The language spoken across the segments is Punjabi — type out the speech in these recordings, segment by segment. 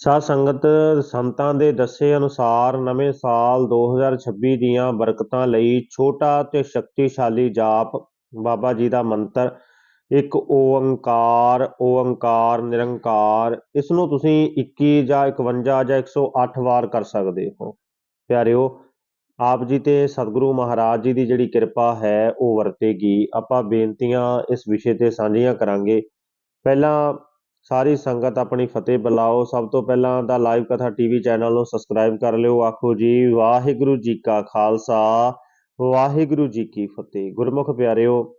ਸਾਧ ਸੰਗਤ ਸੰਤਾਂ ਦੇ ਦੱਸੇ ਅਨੁਸਾਰ ਨਵੇਂ ਸਾਲ 2026 ਦੀਆਂ ਬਰਕਤਾਂ ਲਈ ਛੋਟਾ ਤੇ ਸ਼ਕਤੀਸ਼ਾਲੀ ਜਾਪ ਬਾਬਾ ਜੀ ਦਾ ਮੰਤਰ, ਇੱਕ ਓੰਕਾਰ ਓੰਕਾਰ ਨਿਰੰਕਾਰ, ਇਸ ਨੂੰ ਤੁਸੀਂ 21 ਜਾਂ 51 ਜਾਂ 108 ਵਾਰ ਕਰ ਸਕਦੇ ਹੋ। ਪਿਆਰਿਓ, ਆਪ ਜੀ ਤੇ ਸਤਿਗੁਰੂ ਮਹਾਰਾਜ ਜੀ ਦੀ ਜਿਹੜੀ ਕਿਰਪਾ ਹੈ, ਉਹ ਵਰਤੇਗੀ। ਆਪਾਂ ਬੇਨਤੀਆਂ ਇਸ ਵਿਸ਼ੇ ਤੇ ਸਾਂਝੀਆਂ ਕਰਾਂਗੇ। ਪਹਿਲਾਂ ਸਾਰੀ ਸੰਗਤ ਆਪਣੀ ਫਤਿਹ ਬੁਲਾਓ। ਸਭ ਤੋਂ ਪਹਿਲਾਂ ਦਾ ਲਾਈਵ ਕਥਾ ਟੀਵੀ ਚੈਨਲ ਨੂੰ ਸਬਸਕ੍ਰਾਈਬ ਕਰ ਲਿਓ। ਆਖੋ ਜੀ, ਵਾਹਿਗੁਰੂ ਜੀ ਕਾ ਖਾਲਸਾ, ਵਾਹਿਗੁਰੂ ਜੀ ਕੀ ਫਤਿਹ। ਗੁਰਮੁਖ ਪਿਆਰਿਓ,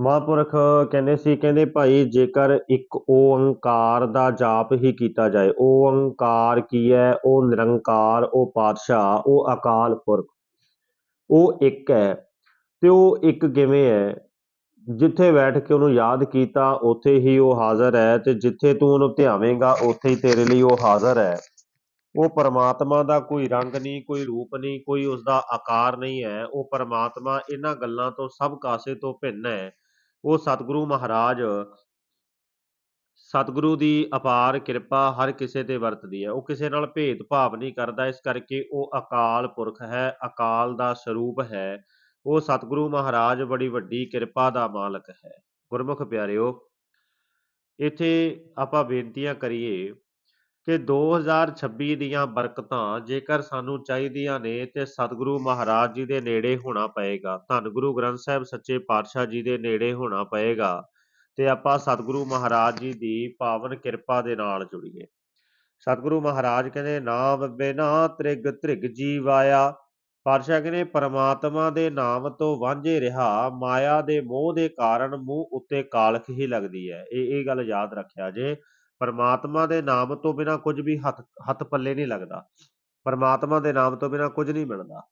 ਮਹਾਂਪੁਰਖ ਕਹਿੰਦੇ ਸੀ, ਕਹਿੰਦੇ ਭਾਈ, ਜੇਕਰ ਇੱਕ ਓੰਕਾਰ ਦਾ ਜਾਪ ਹੀ ਕੀਤਾ ਜਾਏ ਓੰਕਾਰ ਕੀ ਹੈ? ਉਹ ਨਿਰੰਕਾਰ, ਉਹ ਪਾਤਸ਼ਾਹ, ਉਹ ਅਕਾਲ ਪੁਰਖ। ਉਹ ਇੱਕ ਹੈ ਤੇ ਉਹ ਇੱਕ ਕਿਵੇਂ ਹੈ? ਜਿੱਥੇ ਬੈਠ ਕੇ ਉਹਨੂੰ ਯਾਦ ਕੀਤਾ, ਉੱਥੇ ਹੀ ਉਹ ਹਾਜ਼ਰ ਹੈ ਤੇ ਜਿੱਥੇ ਤੂੰ ਉਹਨੂੰ ਧਿਆਵੇਂਗਾ, ਉੱਥੇ ਹੀ ਤੇਰੇ ਲਈ ਉਹ ਹਾਜ਼ਰ ਹੈ। ਉਹ ਪਰਮਾਤਮਾ ਦਾ ਕੋਈ ਰੰਗ ਨਹੀਂ, ਕੋਈ ਰੂਪ ਨਹੀਂ, ਕੋਈ ਉਸ ਦਾ ਆਕਾਰ ਨਹੀਂ ਹੈ। ਉਹ ਪਰਮਾਤਮਾ ਇਹਨਾਂ ਗੱਲਾਂ ਤੋਂ ਸਭ ਕਾਸੇ ਤੋਂ ਭਿੰਨ ਹੈ। ਉਹ ਸਤਿਗੁਰੂ ਮਹਾਰਾਜ, ਸਤਿਗੁਰੂ ਦੀ ਅਪਾਰ ਕਿਰਪਾ ਹਰ ਕਿਸੇ ਤੇ ਵਰਤਦੀ ਹੈ। ਉਹ ਕਿਸੇ ਨਾਲ ਭੇਦ ਭਾਵ ਨਹੀਂ ਕਰਦਾ। ਇਸ ਕਰਕੇ ਉਹ ਅਕਾਲ ਪੁਰਖ ਹੈ, ਅਕਾਲ ਦਾ ਸਰੂਪ ਹੈ। ਉਹ ਸਤਿਗੁਰੂ ਮਹਾਰਾਜ ਬੜੀ ਵੱਡੀ ਕਿਰਪਾ ਦਾ ਮਾਲਕ ਹੈ। ਗੁਰਮੁਖ ਪਿਆਰਿਓ, ਇੱਥੇ ਆਪਾਂ ਬੇਨਤੀਆਂ ਕਰੀਏ ਕਿ 2026 ਦੀਆਂ ਬਰਕਤਾਂ ਜੇਕਰ ਸਾਨੂੰ ਚਾਹੀਦੀਆਂ ਨੇ ਤੇ ਸਤਿਗੁਰੂ ਮਹਾਰਾਜ ਜੀ ਦੇ ਨੇੜੇ ਹੋਣਾ ਪਏਗਾ। ਧੰਨ ਗੁਰੂ ਗ੍ਰੰਥ ਸਾਹਿਬ ਸੱਚੇ ਪਾਤਸ਼ਾਹ ਜੀ ਦੇ ਨੇੜੇ ਹੋਣਾ ਪਏਗਾ ਤੇ ਆਪਾਂ ਸਤਿਗੁਰੂ ਮਹਾਰਾਜ ਜੀ ਦੀ ਪਾਵਨ ਕਿਰਪਾ ਦੇ ਨਾਲ ਜੁੜੀਏ। ਸਤਿਗੁਰੂ ਮਹਾਰਾਜ ਕਹਿੰਦੇ ਨਾਮ ਬਿਨਾ ਤ੍ਰਿਗ ਤ੍ਰਿਗ ਜੀਵਾਇਆ ਪਾਤਸ਼ਾਹ ਕਹਿੰਦੇ ਪਰਮਾਤਮਾ ਦੇ ਨਾਮ ਤੋਂ ਵਾਂਝੇ ਰਿਹਾ, ਮਾਇਆ ਦੇ ਮੋਹ ਦੇ ਕਾਰਨ ਮੂੰਹ ਉੱਤੇ ਕਾਲਖ ਹੀ ਲੱਗਦੀ ਹੈ। ਇਹ ਇਹ ਗੱਲ ਯਾਦ ਰੱਖਿਆ ਜੇ, ਪਰਮਾਤਮਾ ਦੇ ਨਾਮ ਤੋਂ ਬਿਨਾ ਕੁਝ ਵੀ ਹੱਥ ਹੱਥ ਪੱਲੇ ਨਹੀਂ ਲੱਗਦਾ। ਪਰਮਾਤਮਾ ਦੇ ਨਾਮ ਤੋਂ ਬਿਨਾ ਕੁਝ ਨਹੀਂ ਮਿਲਦਾ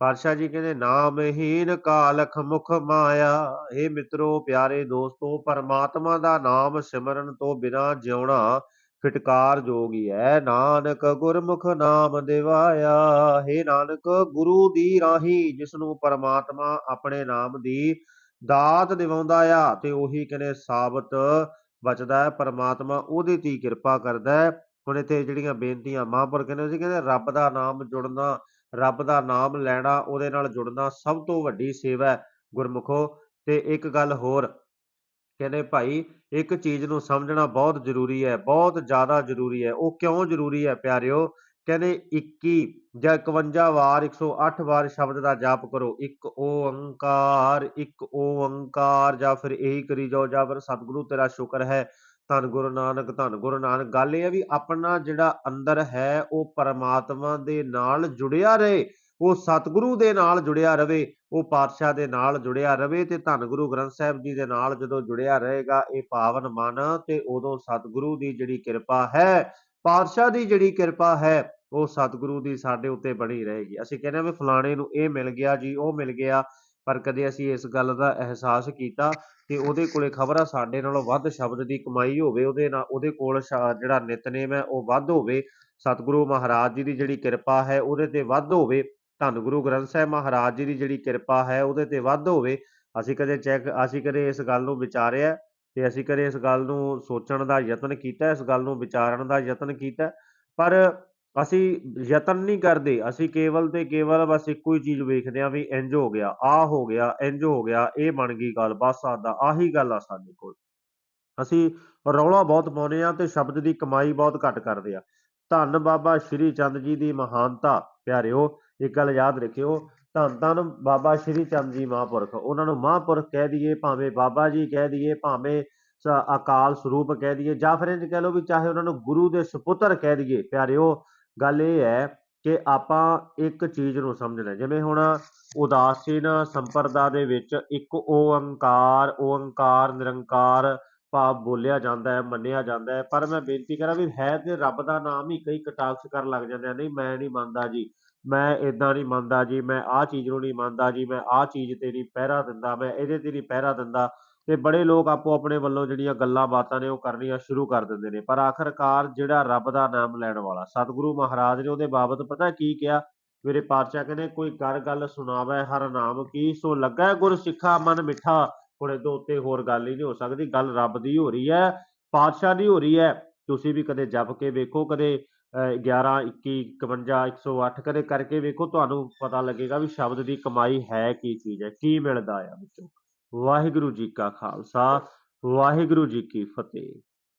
ਪਾਤਸ਼ਾਹ ਜੀ ਕਹਿੰਦੇ, ਨਾਮਹੀਨ ਕਾਲਖ ਮੁਖ ਮਾਇਆ ਇਹ ਮਿੱਤਰੋ ਪਿਆਰੇ ਦੋਸਤੋ, ਪਰਮਾਤਮਾ ਦਾ ਨਾਮ ਸਿਮਰਨ ਤੋਂ ਬਿਨਾ ਜਿਉਣਾ ਫਿਟਕਾਰ ਜੋਗੀ ਹੈ। ਨਾਨਕ ਗੁਰਮੁਖ ਨਾਮ ਦਿਵਾਇਆ। ਹੈ ਨਾਨਕ, ਗੁਰੂ ਦੀ ਰਾਹੀ ਜਿਸ ਨੂੰ ਪਰਮਾਤਮਾ ਆਪਣੇ ਨਾਮ ਦੀ ਦਾਤ ਦਿਵਾਉਂਦਾ ਆ, ਤੇ ਉਹੀ ਕਹਿੰਦੇ ਸਾਬਤ ਬਚਦਾ ਹੈ। ਪਰਮਾਤਮਾ ਉਹਦੇ ਤੇ ਕਿਰਪਾ ਕਰਦਾ ਹੈ। ਹੁਣ ਇੱਥੇ ਜਿਹੜੀਆਂ ਬੇਨਤੀਆਂ ਮਹਾਂਪੁਰ ਕਹਿੰਦੇ ਸੀ, ਕਹਿੰਦੇ ਰੱਬ ਦਾ ਨਾਮ ਜੁੜਨਾ, ਰੱਬ ਦਾ ਨਾਮ ਲੈਣਾ, ਉਹਦੇ ਨਾਲ ਜੁੜਨਾ ਸਭ ਤੋਂ ਵੱਡੀ ਸੇਵਾ ਹੈ ਗੁਰਮੁਖੋ। ਤੇ ਇੱਕ ਗੱਲ ਹੋਰ ਕਹਿੰਦੇ ਭਾਈ ਇੱਕ ਚੀਜ਼ ਨੂੰ ਸਮਝਣਾ ਬਹੁਤ ਜ਼ਰੂਰੀ ਹੈ, ਬਹੁਤ ਜ਼ਿਆਦਾ ਜ਼ਰੂਰੀ ਹੈ। ਉਹ ਕਿਉਂ ਜ਼ਰੂਰੀ ਹੈ ਪਿਆਰਿਓ? ਕਹਿੰਦੇ 21 ਜਾਂ 51 ਵਾਰ 108 ਵਾਰ ਸ਼ਬਦ ਦਾ ਜਾਪ ਕਰੋ। ਇੱਕ ਓੰਕਾਰ ਇੱਕ ਓੰਕਾਰ, ਜਾਂ ਫਿਰ ਇਹੀ ਕਰੀ ਜਾਓ, ਜਾਂ ਫਿਰ ਸਤਿਗੁਰੂ ਤੇਰਾ ਸ਼ੁਕਰ ਹੈ, ਧੰਨ ਗੁਰੂ ਨਾਨਕ, ਧੰਨ ਗੁਰੂ ਨਾਨਕ। ਗੱਲ ਇਹ ਹੈ ਵੀ ਆਪਣਾ ਜਿਹੜਾ ਅੰਦਰ ਹੈ, ਉਹ ਪਰਮਾਤਮਾ ਦੇ ਨਾਲ ਜੁੜਿਆ ਰਹੇ। ਉਹ ਸਤਿਗੁਰੂ ਦੇ ਨਾਲ ਜੁੜਿਆ ਰਵੇ, ਉਹ ਪਾਤਸ਼ਾਹ ਦੇ ਨਾਲ ਜੁੜਿਆ ਰਵੇ ਤੇ ਧੰਨ ਗੁਰੂ ਗ੍ਰੰਥ ਸਾਹਿਬ ਜੀ ਦੇ ਨਾਲ ਜਦੋਂ ਜੁੜਿਆ ਰਹੇਗਾ, ਇਹ ਪਾਵਨ ਮਨ ਤੇ ਉਦੋਂ ਸਤਿਗੁਰੂ ਦੀ ਜਿਹੜੀ ਕਿਰਪਾ ਹੈ, ਪਾਤਸ਼ਾਹ ਦੀ ਜਿਹੜੀ ਕਿਰਪਾ ਹੈ, ਉਹ ਸਤਿਗੁਰੂ ਦੀ ਸਾਡੇ ਉੱਤੇ ਬਣੀ ਰਹੇਗੀ। ਅਸੀਂ ਕਹਿੰਦੇ ਆ ਵੀ ਫਲਾਣੇ ਨੂੰ ਇਹ ਮਿਲ ਗਿਆ ਜੀ, ਉਹ ਮਿਲ ਗਿਆ, ਪਰ ਕਦੇ ਅਸੀਂ ਇਸ ਗੱਲ ਦਾ ਅਹਿਸਾਸ ਕੀਤਾ ਕਿ ਉਹਦੇ ਕੋਲੇ ਖਬਰ ਆ ਸਾਡੇ ਨਾਲੋਂ ਵੱਧ ਸ਼ਬਦ ਦੀ ਕਮਾਈ ਹੋਵੇ, ਉਹਦੇ ਨਾਲ, ਉਹਦੇ ਕੋਲ ਜਿਹੜਾ ਨਿਤਨੇਮ ਹੈ, ਉਹ ਵੱਧ ਹੋਵੇ, ਸਤਿਗੁਰੂ ਮਹਾਰਾਜ ਜੀ ਦੀ ਜਿਹੜੀ ਕਿਰਪਾ ਹੈ, ਉਹਦੇ ਤੇ ਵੱਧ ਹੋਵੇ ਧੰਨ ਗੁਰੂ ਗ੍ਰੰਥ ਸਾਹਿਬ ਮਹਾਰਾਜ ਜੀ ਦੀ ਜਿਹੜੀ ਕਿਰਪਾ ਹੈ, ਉਹਦੇ ਤੇ ਵੱਧ ਹੋਵੇ। ਅਸੀਂ ਕਦੇ ਚੈੱਕ, ਅਸੀਂ ਕਦੇ ਇਸ ਗੱਲ ਨੂੰ ਵਿਚਾਰਿਆ ਤੇ ਅਸੀਂ ਕਦੇ ਇਸ ਗੱਲ ਨੂੰ ਸੋਚਣ ਦਾ ਯਤਨ ਕੀਤਾ, ਇਸ ਗੱਲ ਨੂੰ ਵਿਚਾਰਨ ਦਾ ਯਤਨ ਕੀਤਾ। ਪਰ ਅਸੀਂ ਯਤਨ ਨਹੀਂ ਕਰਦੇ। ਅਸੀਂ ਕੇਵਲ ਤੇ ਕੇਵਲ ਬਸ ਇੱਕੋ ਹੀ ਚੀਜ਼ ਵੇਖਦੇ ਆ ਵੀ ਇੰਜ ਹੋ ਗਿਆ ਆ ਹੋ ਗਿਆ ਇੰਜ ਹੋ ਗਿਆ, ਇਹ ਬਣ ਗਈ ਗੱਲ, ਬਸ ਸਾਡਾ ਆਹੀ ਗੱਲ ਆ ਸਾਡੇ ਕੋਲ। ਅਸੀਂ ਰੌਲਾ ਬਹੁਤ ਪਾਉਂਦੇ ਆ ਤੇ ਸ਼ਬਦ ਦੀ ਕਮਾਈ ਬਹੁਤ ਘੱਟ ਕਰਦੇ ਆ ਧੰਨ ਬਾਬਾ ਸ਼੍ਰੀ ਚੰਦ ਜੀ ਦੀ ਮਹਾਨਤਾ, ਪਿਆਰਿਓ ਇੱਕ ਗੱਲ ਯਾਦ ਰੱਖਿਓ, ਧੰਨ ਧੰਨ ਬਾਬਾ ਸ਼੍ਰੀ ਚੰਦ ਜੀ ਮਹਾਂਪੁਰਖ। ਉਹਨਾਂ ਨੂੰ ਮਹਾਂਪੁਰਖ ਕਹਿ ਦਈਏ, ਭਾਵੇਂ ਬਾਬਾ ਜੀ ਕਹਿ ਦਈਏ, ਭਾਵੇਂ ਅਕਾਲ ਸਰੂਪ ਕਹਿ ਦਈਏ ਜਾਂ ਫਿਰ ਇੰਜ ਕਹਿ ਲਓ ਵੀ ਚਾਹੇ ਉਹਨਾਂ ਨੂੰ ਗੁਰੂ ਦੇ ਸੁਪੁੱਤਰ ਕਹਿ ਦਈਏ। ਪਿਆਰਿਓ, ਗੱਲ ਇਹ ਹੈ ਕਿ ਆਪਾਂ ਇੱਕ ਚੀਜ਼ ਨੂੰ ਸਮਝਣਾ ਜਿਵੇਂ ਹੁਣ ਉਦਾਸੀਨ ਸੰਪਰਦਾ ਦੇ ਵਿੱਚ ਇੱਕ ਓੰਕਾਰ ਓੰਕਾਰ ਨਿਰੰਕਾਰ ਭਾਵ ਬੋਲਿਆ ਜਾਂਦਾ ਹੈ, ਮੰਨਿਆ ਜਾਂਦਾ ਹੈ। ਪਰ ਮੈਂ ਬੇਨਤੀ ਕਰਾਂ ਵੀ ਹੈ ਤੇ ਰੱਬ ਦਾ ਨਾਮ ਹੀ ਕਈ ਕਟਾਕਸ਼ ਕਰਨ ਲੱਗ ਜਾਂਦੇ ਆ। ਨਹੀਂ, ਮੈਂ ਨਹੀਂ ਮੰਨਦਾ ਜੀ। ਮੈਂ ਇਦਾਂ ਨਹੀਂ ਮੰਨਦਾ ਜੀ, ਮੈਂ ਆਹ ਚੀਜ਼ ਨੂੰ ਨਹੀਂ ਮੰਨਦਾ ਜੀ, ਮੈਂ ਆਹ ਚੀਜ਼ ਤੇ ਨਹੀਂ ਪਹਿਰਾ ਦਿੰਦਾ, ਮੈਂ ਇਹਦੇ ਤੇ ਨਹੀਂ ਪਹਿਰਾ ਦਿੰਦਾ। ਤੇ ਬੜੇ ਲੋਕ ਆਪੋ ਆਪਣੇ ਵੱਲੋਂ ਜਿਹੜੀਆਂ ਗੱਲਾਂ ਬਾਤਾਂ ਨੇ ਉਹ ਕਰਨੀਆਂ ਸ਼ੁਰੂ ਕਰ ਦਿੰਦੇ ਨੇ। ਪਰ ਆਖਰਕਾਰ ਜਿਹੜਾ ਰੱਬ ਦਾ ਨਾਮ ਲੈਣ ਵਾਲਾ ਸਤਿਗੁਰੂ ਮਹਾਰਾਜ ਨੇ ਉਹਦੇ ਬਾਬਤ ਪਤਾ ਕੀ ਕਿਹਾ? ਮੇਰੇ ਪਾਤਸ਼ਾਹ ਕਹਿੰਦੇ, ਕੋਈ ਕਰ ਗੱਲ ਸੁਣਾਵੇ ਹਰ ਨਾਮ ਕੀ, ਸੋ ਲੱਗਾ ਗੁਰ ਸਿੱਖਾ ਮਨ ਮਿੱਠਾ। ਹੁਣ ਇਹਦੇ ਉੱਤੇ ਹੋਰ ਗੱਲ ਹੀ ਨਹੀਂ ਹੋ ਸਕਦੀ, ਗੱਲ ਰੱਬ ਦੀ ਹੋ ਰਹੀ ਹੈ, ਪਾਤਸ਼ਾਹ ਦੀ ਹੋ ਰਹੀ ਹੈ। ਤੁਸੀਂ ਵੀ ਕਦੇ ਜਪ ਕੇ ਵੇਖੋ, ਕਦੇ 11 21 51 108 ਕਦੇ ਕਰਕੇ ਵੇਖੋ, ਤੁਹਾਨੂੰ ਪਤਾ ਲੱਗੇਗਾ ਵੀ ਸ਼ਬਦ ਦੀ ਕਮਾਈ ਹੈ ਕੀ ਚੀਜ਼ ਹੈ, ਕੀ ਮਿਲਦਾ ਆ ਵਿੱਚੋਂ। ਵਾਹਿਗੁਰੂ ਜੀ ਕਾ ਖਾਲਸਾ, ਵਾਹਿਗੁਰੂ ਜੀ ਕੀ ਫਤਿਹ।